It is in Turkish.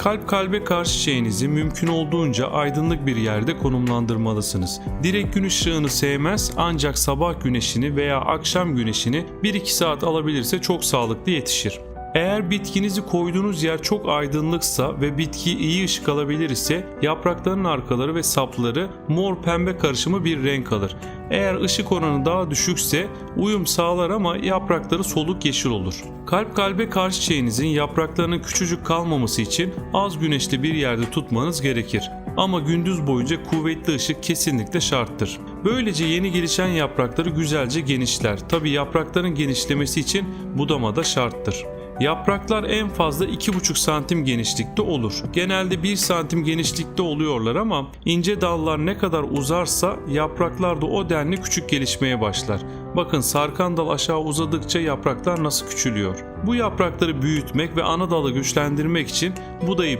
Kalp kalbe karşı çiçeğinizi mümkün olduğunca aydınlık bir yerde konumlandırmalısınız. Direkt gün ışığını sevmez ancak sabah güneşini veya akşam güneşini 1-2 saat alabilirse çok sağlıklı yetişir. Eğer bitkinizi koyduğunuz yer çok aydınlıksa ve bitki iyi ışık alabilir ise yapraklarının arkaları ve sapları mor pembe karışımı bir renk alır. Eğer ışık oranı daha düşükse uyum sağlar ama yaprakları soluk yeşil olur. Kalp kalbe karşı çiçeğinizin yapraklarının küçücük kalmaması için az güneşli bir yerde tutmanız gerekir. Ama gündüz boyunca kuvvetli ışık kesinlikle şarttır. Böylece yeni gelişen yaprakları güzelce genişler. Tabi yaprakların genişlemesi için budama da şarttır. Yapraklar en fazla 2,5 santim genişlikte olur. Genelde 1 santim genişlikte oluyorlar ama ince dallar ne kadar uzarsa yapraklar da o denli küçük gelişmeye başlar. Bakın sarkan dal aşağı uzadıkça yapraklar nasıl küçülüyor. Bu yaprakları büyütmek ve ana dalı güçlendirmek için budayı